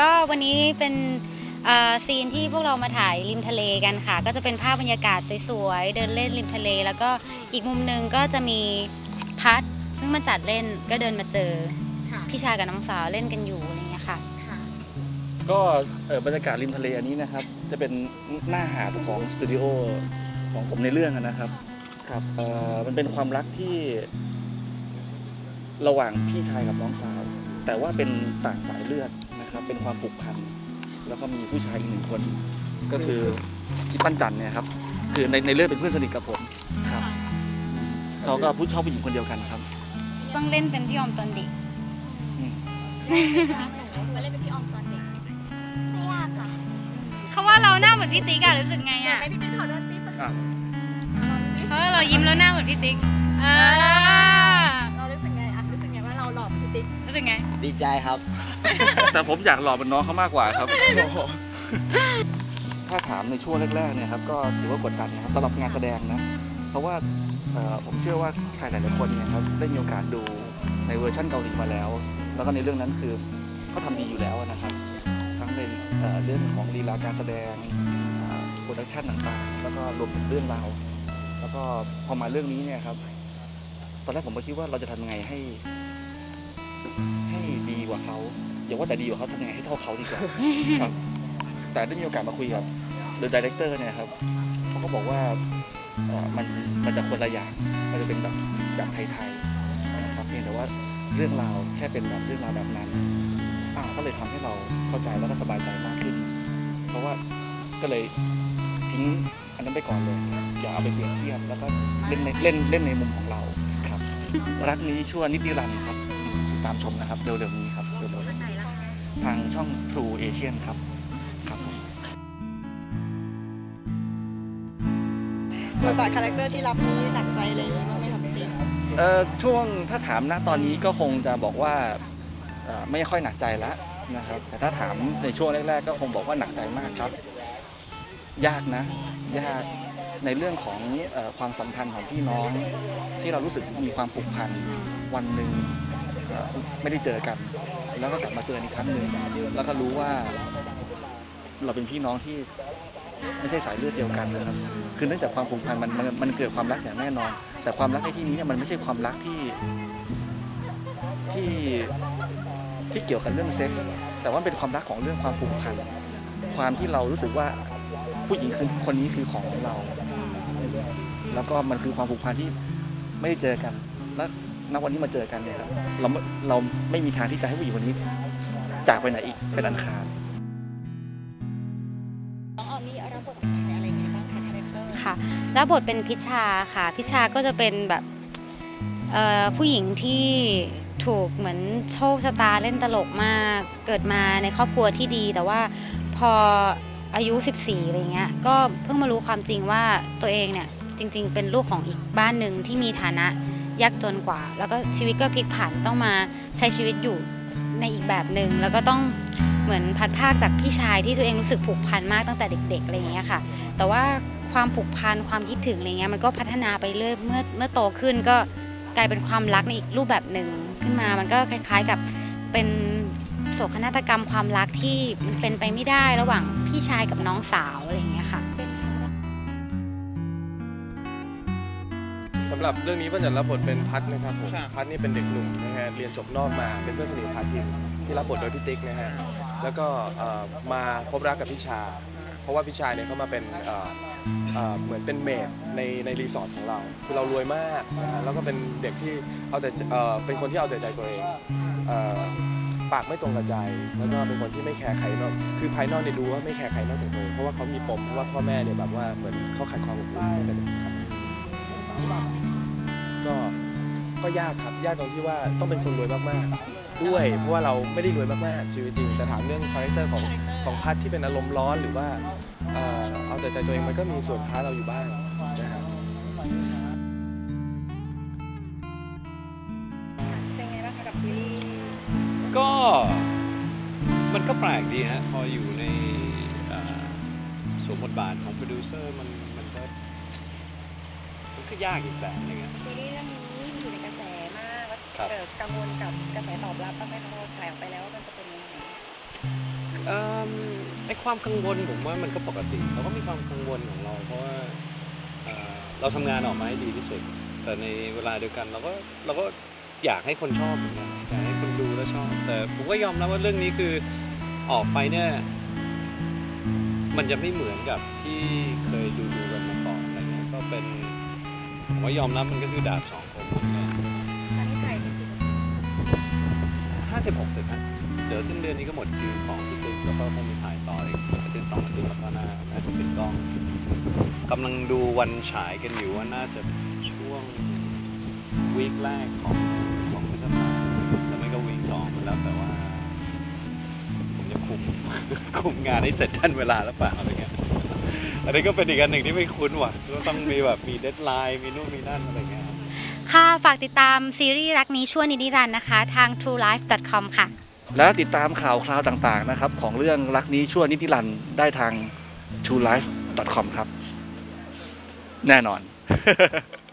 ก็วันนี้เป็นเอ่อซีนที่พวกเรามาถ่ายริมทะเลกันค่ะ ก็จะเป็นภาพบรรยากาศสวยๆ เดินเล่นริมทะเล แล้วก็อีกมุมหนึงก็จะมีพัดซึ่งมาจัดเล่นก็เดินมาเจอค่ะพี่ชายกับน้องสาวเล่นกันอยู่อะไรอย่างเงี้ยค่ะค่ะก็เอ่อบรรยากาศริมทะเลอันนี้นะครับ จะเป็นหน้าหาดของสตูดิโอของผมในเรื่องอะนะครับครับเอ่อมันเป็นความรักที่ระหว่างพี่ชายกับน้องสาว แต่ว่าเป็นต่างสายเลือดนะครับ เป็นความผูกพัน แล้วก็มีผู้ชายอีกหนึ่งคน ก็คือพี่ปั้นจันเนี่ยครับ คือในในเรื่องเป็นเพื่อนสนิทกับผมครับเขาก็ผู้ชอบผู้หญิงคนเดียวกันครับ ต้องเล่นเป็นพี่ออมตอนเด็กอืมมาเล่นเป็นพี่ออมตอนเด็กไม่ยากค่ะเขาว่าเราหน้าเหมือนพี่ติ๊กอะรู้สึกไงอยากอะให้พี่ติ๊กถอดแว่นติ๊กปะอะเพราะว่าเรายิ้มแล้วหน้าเหมือนพี่ติ๊กอ่าเรา เราหลอกพี่ติ๊กรู้สึกไง ดีใจครับแต่ผมอยากหล่อเป็นน้องเขามากกว่าครับ ถ้าถามในช่วงแรกๆเนี่ยครับก็ถือว่ากดดันนะครับสำหรับงานแสดงนะ เพราะว่าเอ่อผมเชื่อว่าใครหลายๆคนเนี่ยครับได้มีโอกาสดูในเวอร์ชั่นเกาหลีมาแล้ว แล้วก็ในเรื่องนั้นคือก็ทำดีอยู่แล้วนะครับ ทั้งในเอ่อเรื่องของลีลาการแสดงโปรดักชันต่างๆ แล้วก็รวมถึงเรื่องราวแล้วก็พอมาเรื่องนี้เนี่ยครับ ตอนแรกผมก็คิดว่าเราจะทำยังไงให้ ให้ดีกว่าเขาอย่าว่าแต่ดีกว่าเขาทำยังไงให้เท่าเขาดีกว่าครับ แต่ได้มีโอกาสมาคุยกับเดอะดีเรคเตอร์เนี่ยครับเขาก็บอกว่าเอ่อมันมันจะคนละอย่างมันจะเป็นแบบแบบไทยๆนะครับเพียงแต่ว่าเรื่องราวแค่เป็นแบบเรื่องราวแบบนั้นอ่าก็เลยทำให้เราเข้าใจแล้วก็สบายใจมากขึ้น เพราะว่าก็เลยทิ้งอันนั้นไปก่อนเลย อย่าเอาไปเปรียบเทียบแล้วก็เล่นในเล่นเล่นในมุมของเราครับ รักนี้ชั่วนิดนิรันดร์ครับ ติดตามชมนะครับ เร็วๆนี้ครับเร็วๆนี้ไหนล่ะทางช่อง True Asian ครับครับผมบทบาทคาแรคเตอร์ที่รับนี่หนักใจเลยบ้างไหมคะพี่ติ๊กเอ่อช่วงถ้าถามณตอนนี้ก็คงจะบอกว่าเอ่อไม่ค่อยหนักใจแล้วนะครับ แต่ถ้าถามในช่วงแรก ๆ ก็คงบอกว่าหนักใจมากครับ ยากนะ ยากในเรื่องของเออความสัมพันธ์ของพี่น้อง ที่เรารู้สึกมีความผูกพันวันหนึ่งเอ่อ ไม่ได้เจอกัน แล้วก็กลับมาเจออีกครั้งหนึ่งแล้วก็รู้ว่าเราเป็นพี่น้องที่ไม่ใช่สายเลือดเดียวกันนะครับ คือเนื่องจากความผูกพันมันมันมันเกิดความรักอย่างแน่นอน แต่ความรักในที่นี้เนี่ยมันไม่ใช่ความรักที่ที่ที่เกี่ยวกับเรื่องเซ็กส์แต่ว่าเป็นความรักของเรื่องความผูกพัน ความที่เรารู้สึกว่าผู้หญิงคือคนนี้คือของของเรา แล้วก็มันคือความผูกพันที่ไม่ได้เจอกัน แล้ว ณวันนี้มาเจอกันเนี่ยครับเราเราไม่มีทางที่จะให้ผู้หญิงคนนี้ จากไปไหนอีกเป็นอันขาดน้องออมนี่รับบทเป็นอะไรไงบ้างคะคาแรคเตอร์ค่ะรับบทเป็นพิชาค่ะ พิชาก็จะเป็นแบบผู้หญิงที่ถูกเหมือนโชคชะตาเล่นตลกมาก เกิดมาในครอบครัวที่ดี แต่ว่าพออายุ 14อะไรเงี้ยก็เพิ่งมารู้ความจริงว่าตัวเองเนี่ยจริง ๆ เป็นลูกของอีกบ้านหนึ่งที่มีฐานะ ยากจนกว่า แล้วก็ชีวิตก็พลิกผันต้องมาใช้ชีวิตอยู่ในอีกแบบหนึ่งแล้วก็ต้องเหมือนพัดภาคจากพี่ชายที่ตัวเองรู้สึกผูกพันมากตั้งแต่เด็กๆอะไรอย่างเงี้ยค่ะ แต่ว่าความผูกพันความคิดถึงอะไรเงี้ยมันก็พัฒนาไปเรื่อยเมื่อเมื่อโตขึ้นก็กลายเป็นความรักในอีกรูปแบบหนึ่งขึ้นมามันก็คล้าย ๆกับเป็นโศกนาฏกรรมความรักที่มันเป็นไปไม่ได้ระหว่างพี่ชายกับน้องสาวอะไรอย่างเงี้ยค่ะำหรับเรื่องนี้ป้าจันรับบทเป็นพัทนะครับผมพัทนี่เป็นเด็กหนุ่มนะฮะเรียนจบนอกมาเป็นเพื่อนสนิทพาทินที่รับบทโดยพี่ติ๊กนะฮะแล้วก็เอ่อมาพบรักกับพี่ชา เพราะว่าพี่ชายเนี่ยเขามาเป็นเอ่อเอ่อเหมือนเป็นเมดในในรีสอร์ทของเราคือเรารวยมากนะฮะแล้วก็เป็นเด็กที่เอาแต่เอ่อเป็นคนที่เอาแต่ใจตัวเองเอ่อปากไม่ตรงกับใจ แล้วก็เป็นคนที่ไม่แคร์ใครนอกคือภายนอกเนี่ยดูว่าไม่แคร์ใครนอกจากตัวเองเพราะว่าเขามีปมเพราะว่าพ่อแม่เนี่ยแบบว่าเหมือนเขาขาดความอบอุ่นตั้งแต่เด็กครับ ก็ก็ยากครับยากตรงที่ว่าต้องเป็นคนรวยมากๆ ด้วย เพราะว่าเราไม่ได้รวยมากๆชีวิตจริงแต่ถามเรื่องคาแรคเตอร์ของของพัทที่เป็นอารมณ์ร้อนหรือว่าเอ่อเอาแต่ใจตัวเองมันก็มีส่วนท้ายเราอยู่บ้างนะครับเป็นไงบ้างคะกับซีรีส์ก็มันก็แปลกดีฮะพออยู่ในอ่าสวมบทบาทของโปรดิวเซอร์มัน มันก็มันก็ยากอีกแบบหนึงอะ ซีรีส์เรื่องนี้อยู่ในกระแสมากว่าครับ เกิดกังวลกับกระแสตอบรับบ้างไหมคะพอฉายออกไปแล้วว่ามันจะเป็นยังไงเอิ่มไอความกังวลผมว่ามันก็ปกติเราก็มีความกังวลของเรา เพราะว่าเอ่อเราทำงานออกมาให้ดีที่สุด แต่ในเวลาเดียวกันเราก็เราก็อยากให้คนชอบเหมือนกันอยากให้คนดูแล้วชอบ แต่ผมก็ยอมรับว่าเรื่องนี้คือออกไปเนี่ยมันจะไม่เหมือนกับที่เคยดูดูกันมาก่อนอะไรเงี้ยก็เป็น ผมว่ายอมรับมันก็คือดาบสองคมเหมือนกันตอนนี้ถ่ายกี่ห้าสิบหกสิบฮะเดี๋ยวสิ้นเดือนนี้ก็หมดคิวของพี่ติ๊กแล้วก็คงมีถ่ายต่ออีกอาทิตย์สองอาทิตย์แล้วก็น่าน่าจะปิดกล้องกำลังดูวันฉายกันอยู่ว่าน่าจะช่วงวีคแรกของของพฤษภาแล้วไม่ก็วีคสองแล้วแต่ว่า ผมจะคุมคุมงานให้เสร็จทันเวลาหรือเปล่าอะไรเงี้ย อันนี้ก็เป็นอีกอันหนึ่งที่ไม่คุ้นว่ะก็ต้องมีแบบมีเดทไลน์มีนู่นมีนั่นอะไรเงี้ยครับค่ะ ฝากติดตามซีรีส์รักนี้ชั่วนิรันดร์นะคะ ทาง truelife.com ค่ะ และติดตามข่าวคราวต่างๆนะครับ ของเรื่องรักนี้ชั่วนิรันดร์ได้ทาง truelife.com ครับ แน่นอน